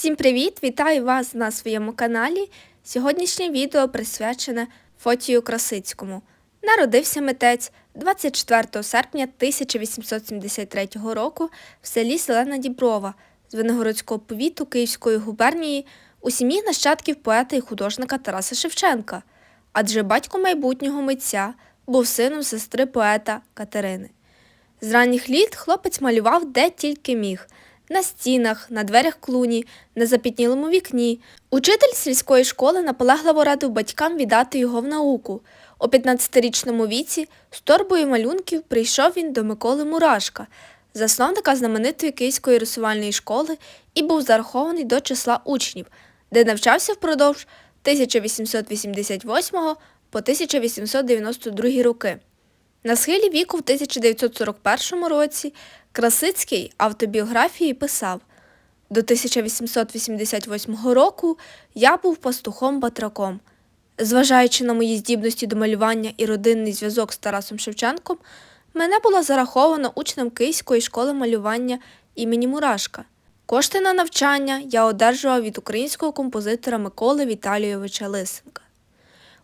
Всім привіт! Вітаю вас на своєму каналі. Сьогоднішнє відео присвячене Фотію Красицькому. Народився митець 24 серпня 1873 року в селі Селена Діброва з Виногородського повіту Київської губернії у сім'ї нащадків поета і художника Тараса Шевченка, адже батько майбутнього митця був сином сестри поета Катерини. З ранніх літ хлопець малював де тільки міг на стінах, на дверях клуні, на запітнілому вікні. Учитель сільської школи наполегливо радив батькам віддати його в науку. У 15-річному віці з торбою малюнків прийшов він до Миколи Мурашка, засновника знаменитої київської рисувальної школи, і був зарахований до числа учнів, де навчався впродовж 1888 по 1892 роки. На схилі віку в 1941 році Красицький автобіографії писав До 1888 року я був пастухом-батраком. Зважаючи на мої здібності до малювання і родинний зв'язок з Тарасом Шевченком, мене було зараховано учнем Київської школи малювання імені Мурашка. Кошти на навчання я одержував від українського композитора Миколи Віталійовича Лисенка.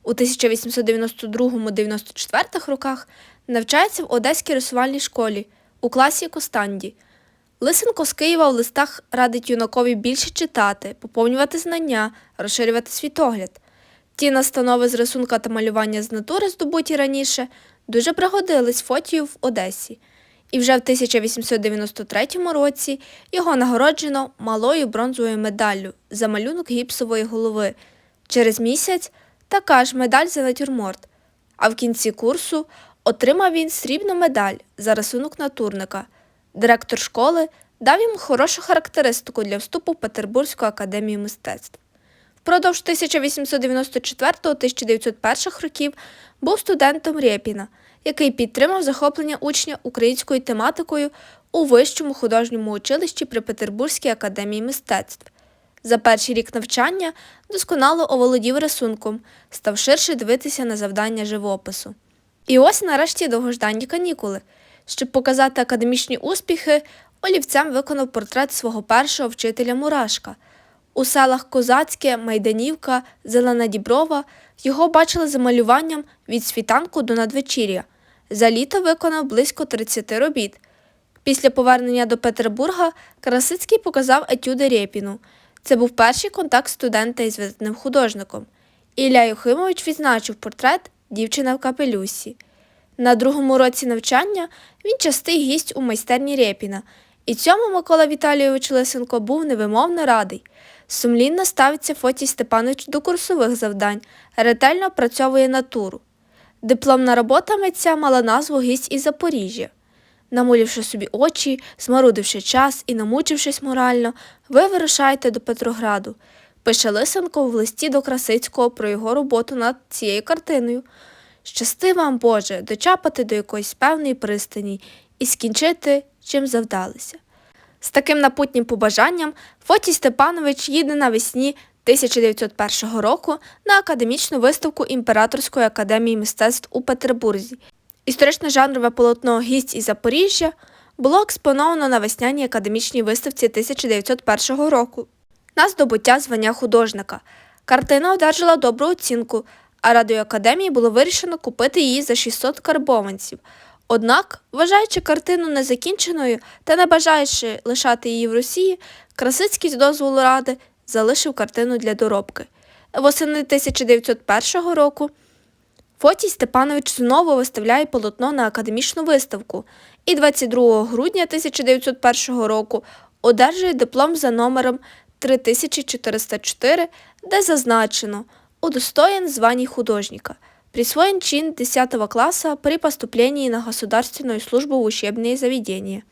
У 1892-94 роках навчається в Одеській рисувальній школі у класі Костанді. Лисенко з Києва в листах радить юнакові більше читати, поповнювати знання, розширювати світогляд. Ті настанови з рисунка та малювання з натури, здобуті раніше, дуже пригодились фотію в Одесі. І вже в 1893 році його нагороджено малою бронзовою медаллю за малюнок гіпсової голови. Через місяць така ж медаль за натюрморт. А в кінці курсу отримав він срібну медаль за рисунок натурника. Директор школи дав йому хорошу характеристику для вступу в Петербурзьку академію мистецтв. Впродовж 1890-1901 років був студентом Рєпіна, який підтримав захоплення учня українською тематикою у Вищому художньому училищі при Петербурзькій академії мистецтв. За перший рік навчання досконало оволодів рисунком, став ширше дивитися на завдання живопису. І ось нарешті довгожданні канікули. Щоб показати академічні успіхи, олівцем виконав портрет свого першого вчителя Мурашка. У селах Козацьке, Майданівка, Зелена Діброва його бачили за малюванням від світанку до надвечір'я. За літо виконав близько 30 робіт. Після повернення до Петербурга Красицький показав етюди Рєпіну. Це був перший контакт студента із видатним художником. Ілля Юхимович відзначив портрет дівчина в капелюсі. На другому році навчання він частий гість у майстерні Рєпіна, і цьому Микола Віталійович Лисенко був невимовно радий. Сумлінно ставиться Фотій Степанович до курсових завдань, ретельно опрацьовує натуру. Дипломна робота митця мала назву Гість із Запоріжжя. Намулівши собі очі, змарудивши час і намучившись морально, ви вирушаєте до Петрограду. Пише Лисенко в листі до Красицького про його роботу над цією картиною. Щасти вам, Боже, дочапати до якоїсь певної пристані і скінчити, чим завдалися. З таким напутнім побажанням Фотій Степанович їде навесні 1901 року на академічну виставку Імператорської академії мистецтв у Петербурзі. Історичне жанрове полотно Гість із Запоріжжя було експоновано на весняній академічній виставці 1901 року на здобуття звання художника. Картина одержала добру оцінку, а радіоакадемії було вирішено купити її за 600 карбованців. Однак, вважаючи картину незакінченою та не бажаючи лишати її в Росії, Красицький з дозволу ради залишив картину для доробки. Восени 1901 року Фотій Степанович знову виставляє полотно на академічну виставку і 22 грудня 1901 року одержує диплом за номером 3404, де зазначено удостоен званий художника, присвоен чин 10 класса при поступлении на государственную службу в учебные заведения.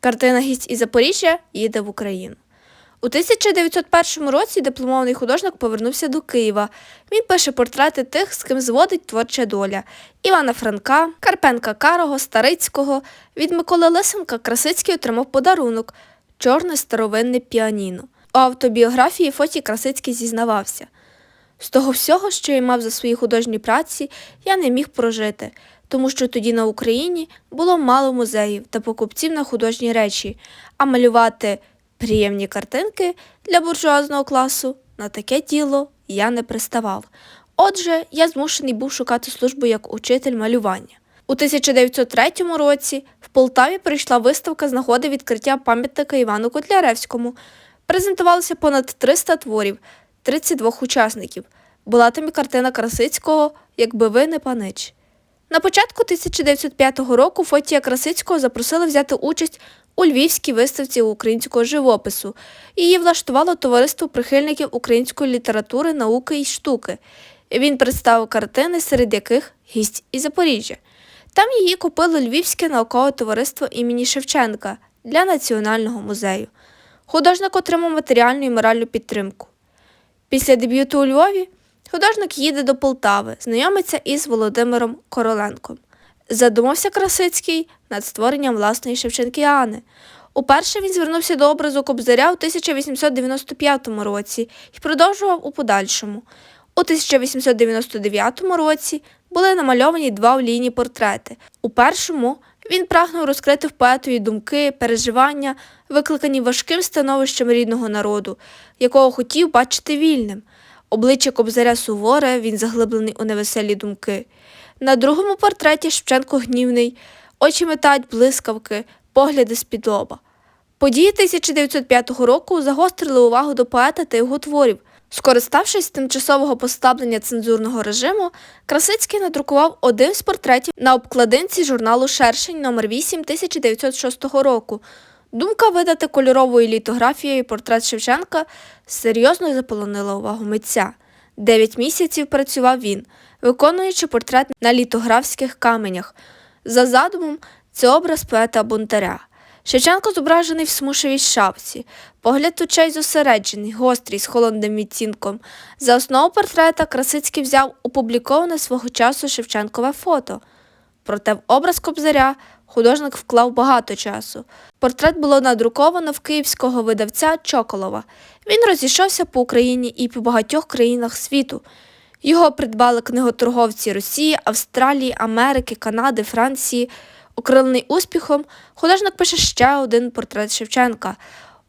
Картина «Гість із Запоріжжя» їде в Україну. У 1901 році дипломований художник повернувся до Києва. Він пише портрети тих, з ким зводить творча доля Івана Франка, Карпенка Карого, Старицького. Від Миколи Лисенка Красицький отримав подарунок чорне старовинне піаніно. Автобіографії Фоті Красицький зізнавався. З того всього, що я мав за свої художні праці, я не міг прожити, тому що тоді на Україні було мало музеїв та покупців на художні речі, а малювати Приємні картинки для буржуазного класу на таке діло я не приставав. Отже, я змушений був шукати службу як учитель малювання. У 1903 році в Полтаві прийшла виставка з нагоди відкриття пам'ятника Івану Котляревському. Презентувалося понад 300 творів, 32 учасників. Була там і картина Красицького Якби ви не панич. На початку 1905 року Фотія Красицького запросили взяти участь у Львівській виставці українського живопису. Її влаштувало товариство прихильників української літератури, науки і штуки. Він представив картини, серед яких гість із Запоріжжя. Там її купило Львівське наукове товариство імені Шевченка для Національного музею. Художник отримав матеріальну і моральну підтримку. Після дебюту у Львові художник їде до Полтави, знайомиться із Володимиром Короленком. Задумався Красицький над створенням власної Шевченкіани. Уперше він звернувся до образу Кобзаря у 1895 році і продовжував у подальшому. У 1899 році були намальовані два олійні портрети. У першому він прагнув розкрити в поетові думки, переживання, викликані важким становищем рідного народу, якого хотів бачити вільним. Обличчя Кобзаря суворе, він заглиблений у невеселі думки. На другому портреті Шевченко гнівний, очі метають блискавки, погляди з-під лоба. Події 1905 року загострили увагу до поета та його творів. Скориставшись тимчасового поставлення цензурного режиму, Красицький надрукував один з портретів на обкладинці журналу Шершень номер 8 1906 року. Думка видати кольоровою літографією портрет Шевченка серйозно заполонила увагу митця. Дев'ять місяців працював він, виконуючи портрет на літографських каменях. За задумом, це образ поета Бунтаря. Шевченко зображений в смушевій шапці, погляд очей зосереджений, гострий, з холодним відтінком. За основу портрета Красицький взяв опубліковане свого часу Шевченкове фото. Проте в образ Кобзаря художник вклав багато часу. Портрет було надруковано в київського видавця Чоколова. Він розійшовся по Україні і по багатьох країнах світу. Його придбали книготорговці Росії, Австралії, Америки, Канади, Франції. Окрилений успіхом, художник пише ще один портрет Шевченка.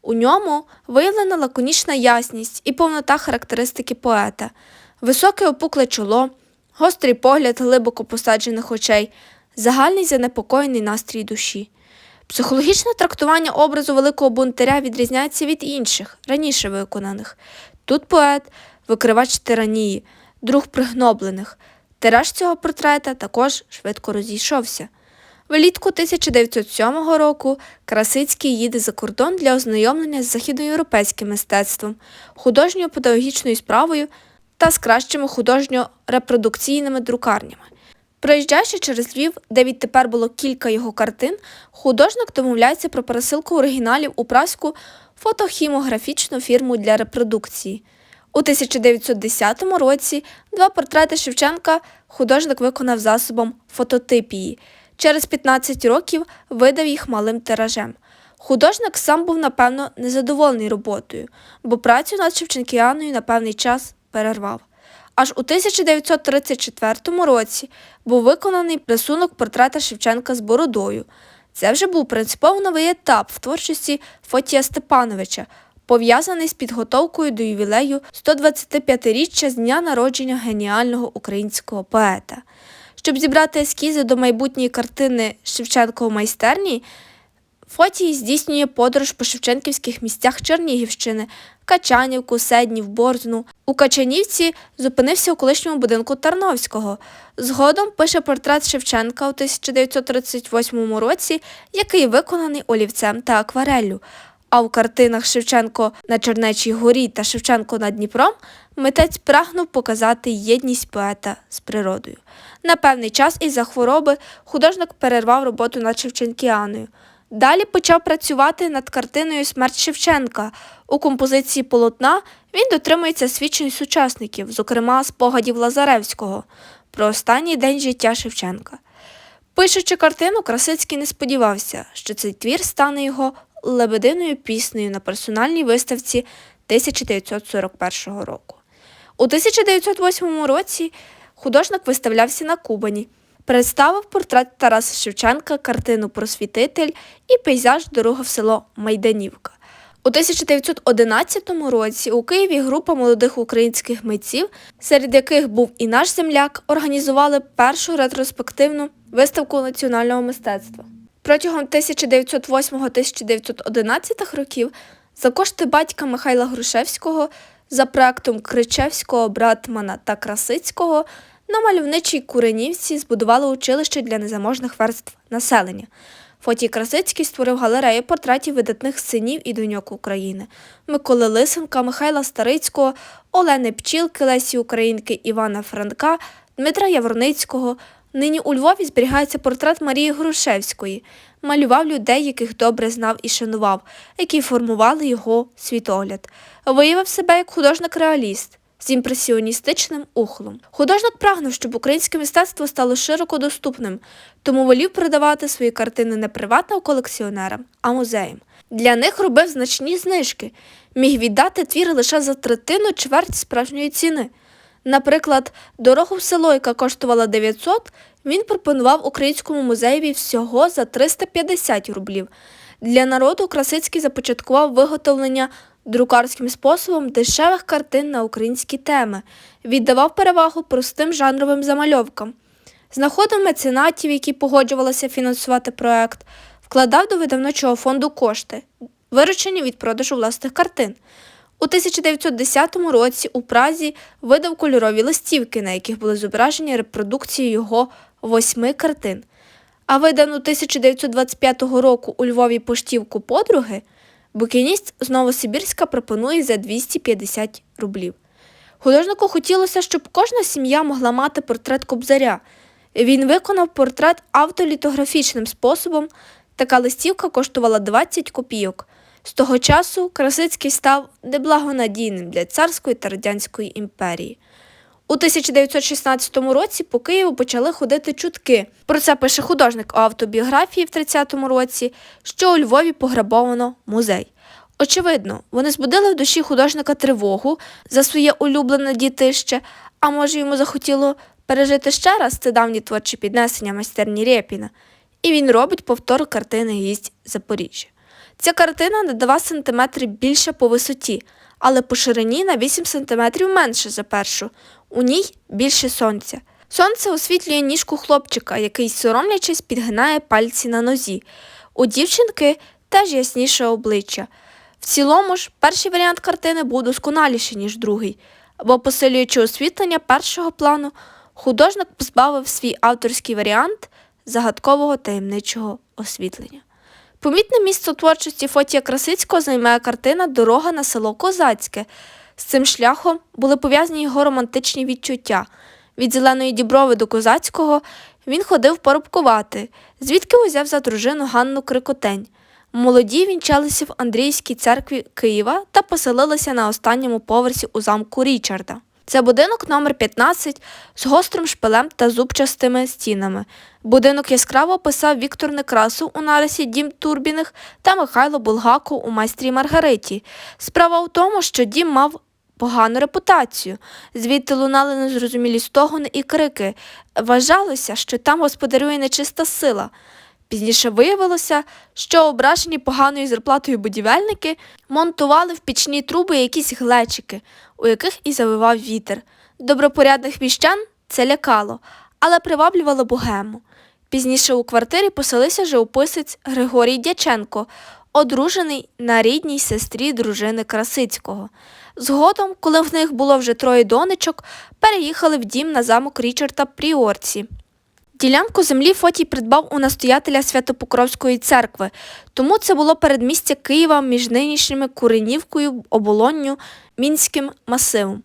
У ньому виявлена лаконічна ясність і повнота характеристики поета, високе опукле чоло, гострий погляд глибоко посаджених очей, загальний занепокоєний настрій душі. Психологічне трактування образу великого бунтаря відрізняється від інших, раніше виконаних. Тут поет, викривач тиранії, друг пригноблених. Тираж цього портрета також швидко розійшовся. Влітку 1907 року Красицький їде за кордон для ознайомлення з західноєвропейським мистецтвом, художньою педагогічною справою та з кращими художньо-репродукційними друкарнями. Проїжджаючи через Львів, де відтепер було кілька його картин, художник домовляється про пересилку оригіналів у праську фотохімографічну фірму для репродукції. У 1910 році два портрети Шевченка художник виконав засобом фототипії. Через 15 років видав їх малим тиражем. Художник сам був, напевно, незадоволений роботою, бо працю над Шевченкіаною на певний час перервав. Аж у 1934 році був виконаний рисунок портрета Шевченка з бородою. Це вже був принципово новий етап в творчості Фотія Степановича, пов'язаний з підготовкою до ювілею 125-річчя з дня народження геніального українського поета. Щоб зібрати ескізи до майбутньої картини Шевченко у майстерні, Фотій здійснює подорож по шевченківських місцях Чернігівщини, Качанівку, Седнів, Борзну. У Качанівці зупинився у колишньому будинку Тарновського. Згодом пише портрет Шевченка у 1938 році, який виконаний олівцем та аквареллю. А в картинах Шевченко на Чернечій горі та Шевченко над Дніпром митець прагнув показати єдність поета з природою. На певний час із-за хвороби художник перервав роботу над Шевченкіаною. Далі почав працювати над картиною Смерть Шевченка. У композиції полотна він дотримується свідчень сучасників, зокрема спогадів Лазаревського, про останній день життя Шевченка. Пишучи картину, Красицький не сподівався, що цей твір стане його лебединою піснею на персональній виставці 1941 року. У 1908 році художник виставлявся на Кубані, представив портрет Тараса Шевченка, картину Просвітитель і пейзаж Дорога в село Майданівка. У 1911 році у Києві група молодих українських митців, серед яких був і наш земляк, організували першу ретроспективну виставку національного мистецтва. Протягом 1908-1911 років за кошти батька Михайла Грушевського за проектом Кричевського, Братмана та Красицького на мальовничій Куренівці збудували училище для незаможних верств населення. Фотій Красицький створив галерею портретів видатних синів і доньок України Миколи Лисенка, Михайла Старицького, Олени Пчілки, Лесі Українки, Івана Франка, Дмитра Яворницького. Нині у Львові зберігається портрет Марії Грушевської. Малював людей, яких добре знав і шанував, які формували його світогляд. Виявив себе як художник-реаліст з імпресіоністичним ухлом. Художник прагнув, щоб українське мистецтво стало широко доступним, тому волів передавати свої картини не приватним колекціонерам, а музеям. Для них робив значні знижки, міг віддати твір лише за третину чверть справжньої ціни. Наприклад, дорогу в село, яка коштувала 900, він пропонував українському музеєві всього за 350 рублів. Для народу Красицький започаткував виготовлення друкарським способом дешевих картин на українські теми, віддавав перевагу простим жанровим замальовкам, знаходив меценатів, які погоджувалися фінансувати проект, вкладав до видавничого фонду кошти, виручені від продажу власних картин. У 1910 році у Празі видав кольорові листівки, на яких були зображені репродукції його восьми картин. А видану 1925 року у Львові поштівку подруги букініст з Новосибірська пропонує за 250 рублів. Художнику хотілося, щоб кожна сім'я могла мати портрет кобзаря. Він виконав портрет автолітографічним способом. Така листівка коштувала 20 копійок. З того часу Красицький став неблагонадійним для царської та радянської імперії. У 1916 році по Києву почали ходити чутки. Про це пише художник у автобіографії в 30-му році, що у Львові пограбовано музей. Очевидно, вони збудили в душі художника тривогу за своє улюблене дітище, а може йому захотіло пережити ще раз це давні творчі піднесення майстерні Рєпіна, і він робить повтор картини гість Запоріжжя. Ця картина на 2 см більша по висоті, але по ширині на 8 см менше за першу. У ній більше сонця. Сонце освітлює ніжку хлопчика, який, соромлячись, підгинає пальці на нозі. У дівчинки теж ясніше обличчя. В цілому ж, перший варіант картини був досконаліший, ніж другий, бо, посилюючи освітлення першого плану, художник позбавив свій авторський варіант загадкового таємничого освітлення. Помітне місце творчості Фотія Красицького займає картина Дорога на село Козацьке. З цим шляхом були пов'язані його романтичні відчуття. Від зеленої діброви до козацького він ходив поробкувати, звідки узяв за дружину Ганну Крикотень. Молоді вінчалися в Андріївській церкві Києва та поселилися на останньому поверсі у замку Річарда. Це будинок номер 15 з гострим шпилем та зубчастими стінами. Будинок яскраво описав Віктор Некрасов у нарисі Дім Турбіних та Михайло Булгаков у майстрі Маргариті. Справа в тому, що дім мав погану репутацію. Звідти лунали незрозумілі стогони і крики. Вважалося, що там господарює нечиста сила. Пізніше виявилося, що ображені поганою зарплатою будівельники монтували в пічні труби якісь глечики, у яких і завивав вітер. Добропорядних міщан це лякало, але приваблювало богему. Пізніше у квартирі поселився живописець Григорій Дяченко, одружений на рідній сестрі дружини Красицького. Згодом, коли в них було вже троє донечок, переїхали в дім на замок Річарда Пріорці. Ділянку землі Фотій придбав у настоятеля Святопокровської церкви, тому це було передмістя Києва між нинішніми Куренівкою, Оболонню, Мінським масивом.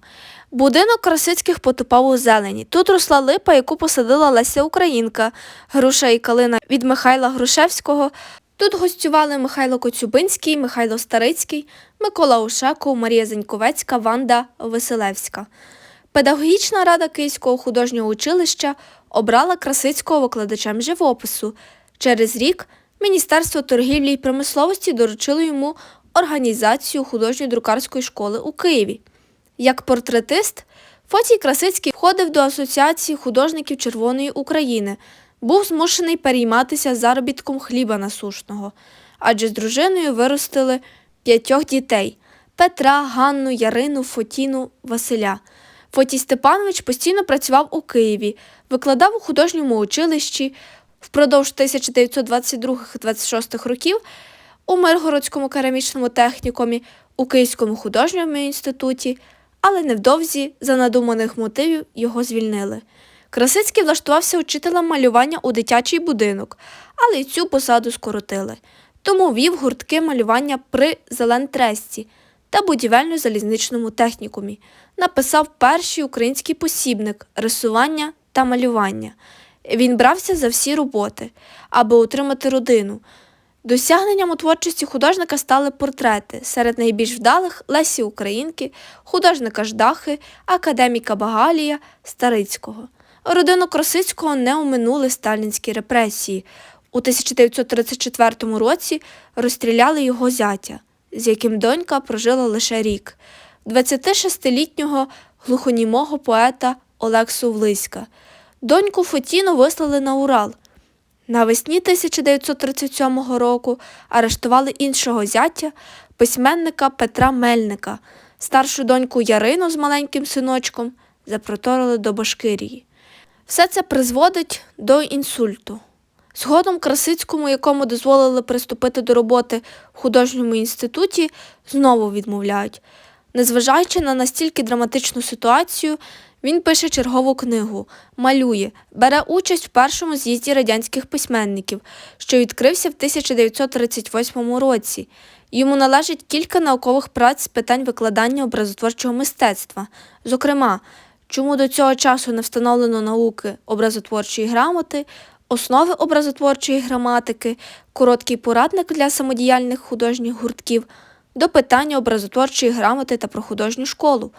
Будинок Красицьких потопав у зелені. Тут росла липа, яку посадила Леся Українка, груша і калина від Михайла Грушевського. Тут гостювали Михайло Коцюбинський, Михайло Старицький, Микола Ушаков, Марія Зеньковецька, Ванда Василевська. Педагогічна рада Київського художнього училища обрала Красицького викладачем живопису. Через рік Міністерство торгівлі і промисловості доручило йому організацію художньої друкарської школи у Києві. Як портретист, Фотій Красицький входив до Асоціації художників Червоної України, був змушений перейматися заробітком хліба насушного, адже з дружиною виростили п'ятьох дітей Петра, Ганну, Ярину, Фотіну, Василя. Фотій Степанович постійно працював у Києві, викладав у художньому училищі впродовж 1922-26 років у Миргородському керамічному технікумі, у Київському художньому інституті, але невдовзі за надуманих мотивів його звільнили. Красицький влаштувався учителем малювання у дитячий будинок, але й цю посаду скоротили. Тому вів гуртки малювання при Зелентресті та будівельно-залізничному технікумі. Написав перший український посібник рисування та малювання. Він брався за всі роботи, аби утримати родину. Досягненням у творчості художника стали портрети серед найбільш вдалих Лесі Українки, художника Ждахи, академіка Багалія, Старицького. Родину Красицького не оминули сталінські репресії. У 1934 році розстріляли його зятя, з яким донька прожила лише рік, 26-літнього глухонімого поета Олексу Влиська. Доньку Фотіну вислали на Урал. Навесні 1937 року арештували іншого зятя, письменника Петра Мельника, старшу доньку Ярину з маленьким синочком запроторили до Башкирії. Все це призводить до інсульту. Згодом Красицькому, якому дозволили приступити до роботи в художньому інституті, знову відмовляють. Незважаючи на настільки драматичну ситуацію, він пише чергову книгу, малює, бере участь в першому з'їзді радянських письменників, що відкрився в 1938 році. Йому належить кілька наукових праць з питань викладання образотворчого мистецтва. Зокрема, чому до цього часу не встановлено науки образотворчої грамоти, основи образотворчої граматики, короткий порадник для самодіяльних художніх гуртків, до питання образотворчої грамоти та про художню школу.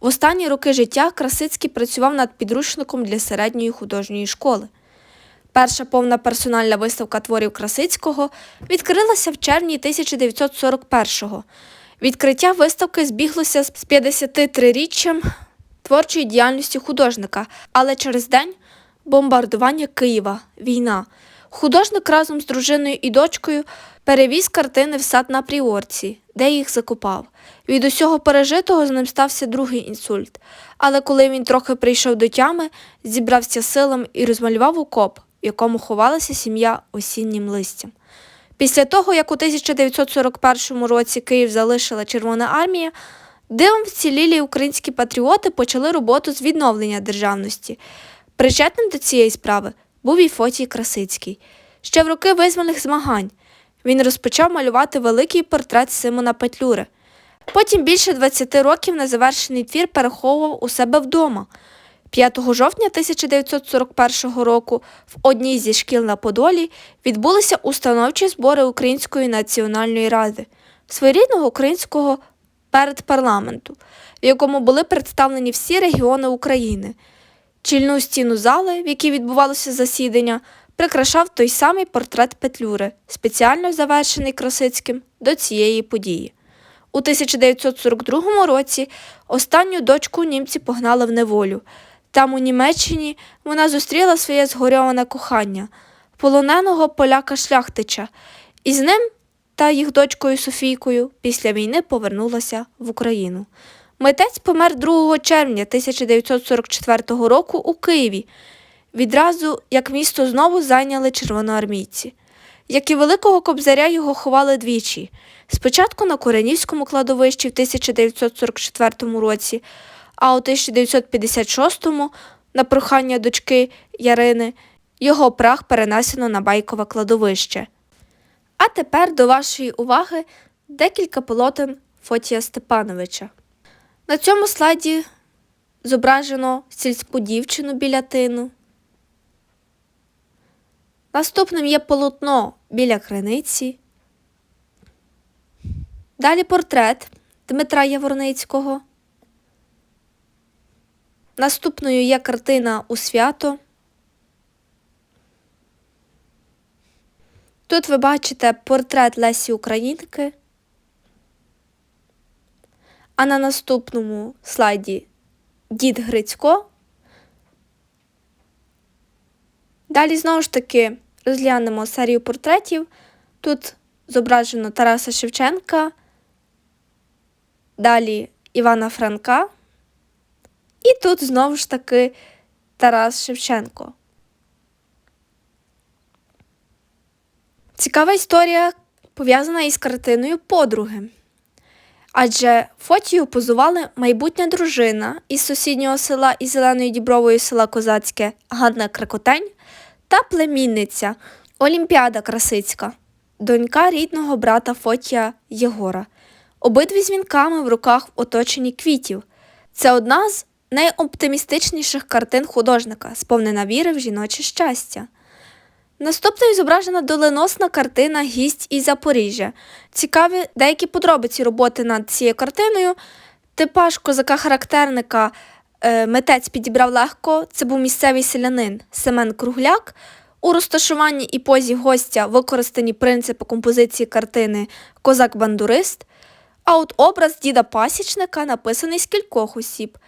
В останні роки життя Красицький працював над підручником для середньої художньої школи. Перша повна персональна виставка творів Красицького відкрилася в червні 1941-го. Відкриття виставки збіглося з 53-річчям творчої діяльності художника, але через день бомбардування Києва, війна. Художник разом з дружиною і дочкою перевіз картини в сад на Пріорці, де їх закопав. Від усього пережитого з ним стався другий інсульт. Але коли він трохи прийшов до тями, зібрався силами і розмалював окоп, в якому ховалася сім'я осіннім листям. Після того, як у 1941 році Київ залишила Червона армія, дивом вцілілі українські патріоти почали роботу з відновлення державності. Причетним до цієї справи був і Фотій Красицький. Ще в роки визвольних змагань він розпочав малювати великий портрет Симона Петлюри. Потім більше 20 років незавершений твір переховував у себе вдома. 5 жовтня 1941 року в одній зі шкіл на Подолі відбулися установчі збори Української національної ради, своєрідного українського передпарламенту, в якому були представлені всі регіони України. Чільну стіну зали, в якій відбувалося засідання, прикрашав той самий портрет Петлюри, спеціально завершений Красицьким до цієї події. У 1942 році останню дочку німці погнали в неволю. Там, у Німеччині, вона зустріла своє згорьоване кохання, полоненого поляка шляхтича, і з ним та їх дочкою Софійкою після війни повернулася в Україну. Митець помер 2 червня 1944 року у Києві, відразу як місто знову зайняли червоноармійці. Як і Великого Кобзаря його ховали двічі. Спочатку на Коренівському кладовищі в 1944 році, а у 1956-му, на прохання дочки Ярини, його прах перенесено на Байкове кладовище. А тепер до вашої уваги декілька полотен Фотія Степановича. На цьому слайді зображено сільську дівчину біля тину. Наступним є полотно біля криниці. Далі портрет Дмитра Яворницького. Наступною є картина у свято. Тут ви бачите портрет Лесі Українки. А на наступному слайді дід Грицько. Далі знову ж таки розглянемо серію портретів. Тут зображено Тараса Шевченка, далі Івана Франка. І тут знову ж таки Тарас Шевченко. Цікава історія пов'язана із картиною Подруги. Адже фотію позували майбутня дружина із сусіднього села із Зеленою Дібровою села Козацьке Ганна Кракотень та племінниця Олімпіада Красицька, донька рідного брата Фотія Єгора. Обидві з вінками в руках в оточенні квітів. Це одна з найоптимістичніших картин художника, сповнена віри в жіноче щастя. Наступною зображена доленосна картина Гість із Запоріжжя. Цікаві деякі подробиці роботи над цією картиною. Типаж козака-характерника е, митець підібрав легко. Це був місцевий селянин Семен Кругляк. У розташуванні і позі гостя використані принципи композиції картини Козак-бандурист. А от образ діда пасічника написаний з кількох осіб.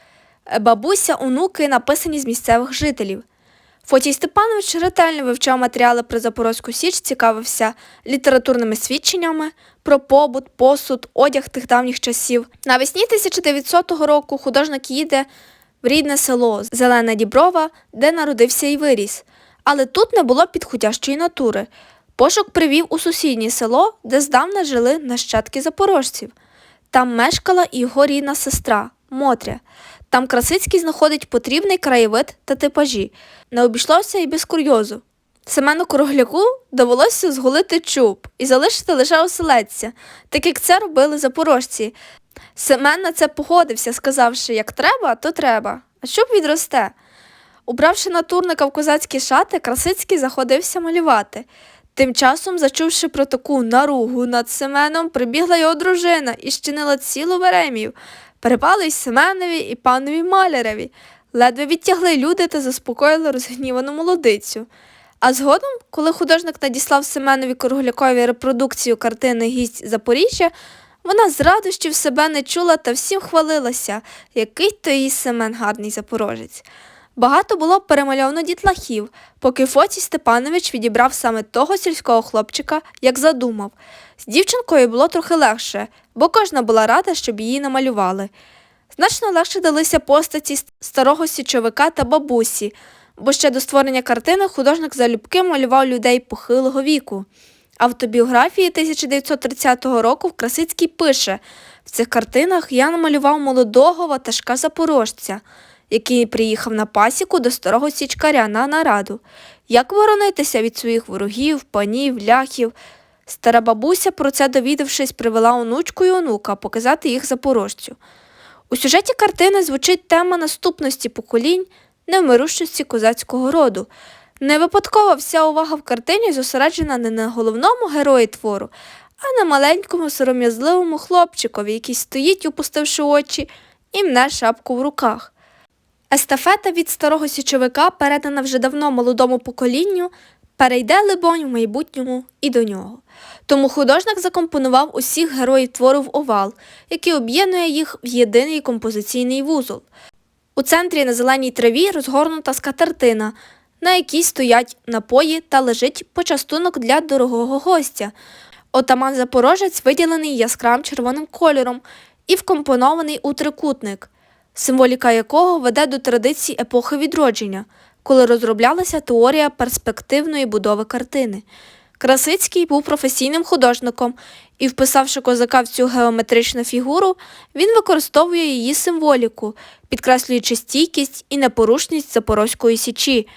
Бабуся, онуки написані з місцевих жителів. Фотій Степанович ретельно вивчав матеріали про Запорозьку Січ, цікавився літературними свідченнями про побут, посуд, одяг тих давніх часів. Навесні 1900 року художник їде в рідне село Зелена Діброва, де народився і виріс. Але тут не було підходящої натури. Пошук привів у сусіднє село, де здавна жили нащадки запорожців. Там мешкала і його рідна сестра Мотря. Там Красицький знаходить потрібний краєвид та типажі. Не обійшлося і без курйозу. Семену Кругляку довелося зголити чуб і залишити лише оселедця, так як це робили запорожці. Семен на це погодився, сказавши, як треба, то треба, а чуб відросте. Убравши натурника в козацькі шати, Красицький заходився малювати. Тим часом, зачувши про таку наругу над Семеном, прибігла його дружина і щинила цілу веремію. Перепали й Семенові і панові Маляреві. Ледве відтягли люди та заспокоїли розгнівану молодицю. А згодом, коли художник надіслав Семенові Круглякові репродукцію картини Гість Запоріжжя, вона з радощів себе не чула та всім хвалилася, який то її Семен гарний запорожець. Багато було перемальовано дітлахів, поки Фотій Степанович відібрав саме того сільського хлопчика, як задумав. З дівчинкою було трохи легше, бо кожна була рада, щоб її намалювали. Значно легше далися постаті старого січовика та бабусі, бо ще до створення картини художник залюбки малював людей похилого віку. Автобіографії 1930 року Красицький пише в цих картинах я намалював молодого ватажка запорожця, який приїхав на пасіку до старого січкаря на нараду. Як воронитися від своїх ворогів, панів, ляхів. Стара бабуся, про це довідавшись, привела онучку і онука показати їх запорожцю. У сюжеті картини звучить тема наступності поколінь, невмирущості козацького роду. Не випадково вся увага в картині зосереджена не на головному герої твору, а на маленькому сором'язливому хлопчикові, який стоїть, опустивши очі, і мне шапку в руках. Естафета від старого січовика, передана вже давно молодому поколінню, перейде, либонь, в майбутньому і до нього. Тому художник закомпонував усіх героїв твору в овал, який об'єднує їх в єдиний композиційний вузол. У центрі на зеленій траві розгорнута скатертина, на якій стоять напої та лежить почастунок для дорогого гостя. Отаман Запорожець виділений яскравим червоним кольором і вкомпонований у трикутник, символіка якого веде до традицій епохи відродження, коли розроблялася теорія перспективної будови картини. Красицький був професійним художником і, вписавши козака в цю геометричну фігуру, він використовує її символіку, підкреслюючи стійкість і непорушність Запорозької січі.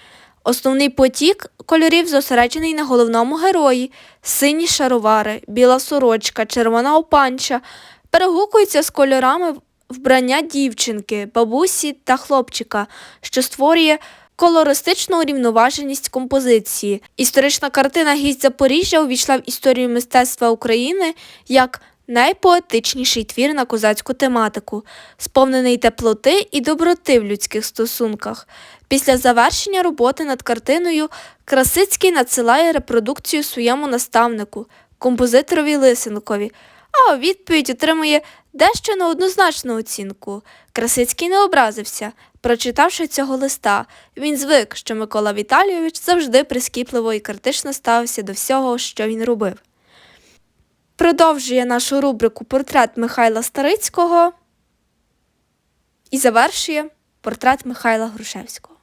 Основний потік кольорів зосереджений на головному герої, сині шаровари, біла сорочка, червона опанча, перегукуються з кольорами вбрання дівчинки, бабусі та хлопчика, що створює колористичну урівноваженість композиції. Історична картина Гість Запоріжжя увійшла в історію мистецтва України як найпоетичніший твір на козацьку тематику, сповнений теплоти і доброти в людських стосунках. Після завершення роботи над картиною Красицький надсилає репродукцію своєму наставнику, композиторові Лисенкові, а відповідь отримує дещо неоднозначну оцінку. Красицький не образився. Прочитавши цього листа, він звик, що Микола Віталійович завжди прискіпливо і критично ставився до всього, що він робив. продовжує нашу рубрику Портрет Михайла Старицького і завершує портрет Михайла Грушевського.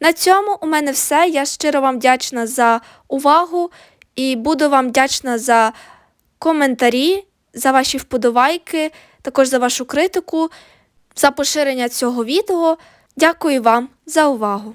На цьому у мене все. Я щиро вам вдячна за увагу і буду вам вдячна за коментарі, за ваші вподобайки, також за вашу критику, за поширення цього відео. Дякую вам за увагу!